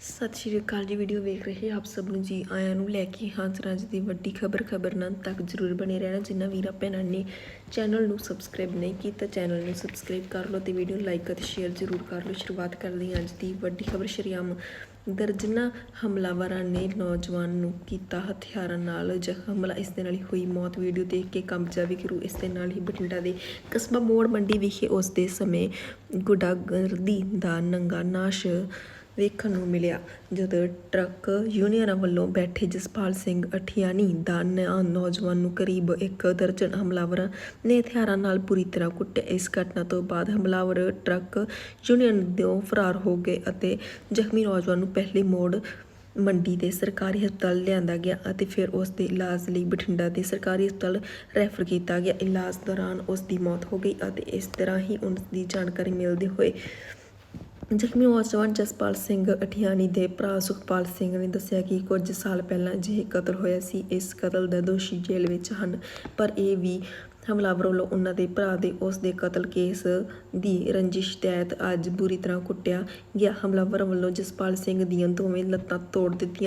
ਸਤਿ ਸ਼੍ਰੀ ਅਕਾਲ ਜੀ ਵੀਡੀਓ ਵੇਖ ਰਹੇ ਆਪ ਸਭ ਨੂੰ ਜੀ। ਆਇਆਂ ਨੂੰ ਲੈ ਕੇ ਹਾਂ ਅੱਜ ਦੀ ਵੱਡੀ ਖਬਰ ਖਬਰ ਨਾਲ ਤੱਕ ਜਰੂਰ ਬਣੇ ਰਹਿਣਾ। ਜਿਨ੍ਹਾਂ ਵੀਰਾਂ ਭੈਣਾਂ ਨੇ ਚੈਨਲ ਨੂੰ ਸਬਸਕ੍ਰਾਈਬ ਨਹੀਂ ਕੀਤਾ ਚੈਨਲ ਨੂੰ ਸਬਸਕ੍ਰਾਈਬ ਕਰ ਲਓ ਤੇ ਵੀਡੀਓ ਲਾਈਕ ਅਤੇ ਸ਼ੇਅਰ ਜਰੂਰ ਕਰ ਲਓ। ਸ਼ੁਰੂਆਤ ਕਰਦੇ ਹਾਂ ਅੱਜ ਦੀ ਵੱਡੀ ਖਬਰ, ਸ਼ਰੀਆਮ ਦਰਜਨਾ ਹਮਲਾਵਰਾਂ ਨੇ ਨੌਜਵਾਨ ਨੂੰ ਕੀਤਾ ਹਥਿਆਰਾਂ ਨਾਲ ਜ਼ਖਮ ਹਮਲਾ। ਇਸ ਦੇ ਨਾਲ ਹੀ ਹੋਈ ਮੌਤ। ਵੀਡੀਓ ਦੇਖ ਕੇ ਕਬਜ਼ਾ ਵੀ ਕਰੂ ਇਸ ਦੇ ਨਾਲ ਹੀ ਬਠਿੰਡਾ ਦੇ ਕਸਬਾ ਮੋੜ ਮੰਡੀ ਵਿਖੇ ਉਸ ਦੇ ਸਮੇਂ ਗੁੰਡਾਗਰਦੀ ਦਾ ਨੰਗਾ ਨਾਸ਼ ਵੇਖਣ ਨੂੰ ਮਿਲਿਆ, ਜਦੋਂ ਟਰੱਕ ਯੂਨੀਅਨਾਂ ਵੱਲੋਂ ਬੈਠੇ ਜਸਪਾਲ ਸਿੰਘ ਅਠਿਆਣੀ ਦਾ ਨਾਂ ਨੌਜਵਾਨ ਨੂੰ ਕਰੀਬ ਇੱਕ ਦਰਜਨ ਹਮਲਾਵਰਾਂ ਨੇ ਹਥਿਆਰਾਂ ਨਾਲ ਬੁਰੀ ਤਰ੍ਹਾਂ ਕੁੱਟਿਆ। ਇਸ ਘਟਨਾ ਤੋਂ ਬਾਅਦ ਹਮਲਾਵਰ ਟਰੱਕ ਯੂਨੀਅਨ ਤੋਂ ਫਰਾਰ ਹੋ ਗਏ ਅਤੇ ਜ਼ਖਮੀ ਨੌਜਵਾਨ ਨੂੰ ਪਹਿਲੇ ਮੋੜ ਮੰਡੀ ਦੇ ਸਰਕਾਰੀ ਹਸਪਤਾਲ ਲਿਆਂਦਾ ਗਿਆ ਅਤੇ ਫਿਰ ਉਸ ਦੇ ਇਲਾਜ ਲਈ ਬਠਿੰਡਾ ਦੇ ਸਰਕਾਰੀ ਹਸਪਤਾਲ ਰੈਫਰ ਕੀਤਾ ਗਿਆ। ਇਲਾਜ ਦੌਰਾਨ ਉਸ ਦੀ ਮੌਤ ਹੋ ਗਈ ਅਤੇ ਇਸ ਤਰ੍ਹਾਂ ਹੀ ਉਸ ਦੀ ਜਾਣਕਾਰੀ ਮਿਲਦੇ ਹੋਏ ਜ਼ਖਮੀ ਨੌਜਵਾਨ ਜਸਪਾਲ ਸਿੰਘ ਅਠਿਆਣੀ ਦੇ ਭਰਾ ਸੁਖਪਾਲ ਸਿੰਘ ਨੇ ਦੱਸਿਆ ਕਿ ਕੁਝ ਸਾਲ ਪਹਿਲਾਂ ਅਜਿਹੇ ਕਤਲ ਹੋਇਆ ਸੀ। ਇਸ ਕਤਲ ਦਾ ਦੋਸ਼ੀ ਜੇਲ੍ਹ ਵਿੱਚ ਹਨ, ਪਰ ਇਹ ਵੀ ਹਮਲਾਵਰ ਵੱਲੋਂ ਉਹਨਾਂ ਦੇ ਭਰਾ ਦੇ ਉਸ ਦੇ ਕਤਲ ਕੇਸ ਦੀ ਰੰਜਿਸ਼ ਤਹਿਤ ਅੱਜ ਬੁਰੀ ਤਰ੍ਹਾਂ ਕੁੱਟਿਆ ਗਿਆ। ਹਮਲਾਵਰ ਵੱਲੋਂ ਜਸਪਾਲ ਸਿੰਘ ਦੀਆਂ ਦੋਵੇਂ ਲੱਤਾਂ ਤੋੜ ਦਿੱਤੀਆਂ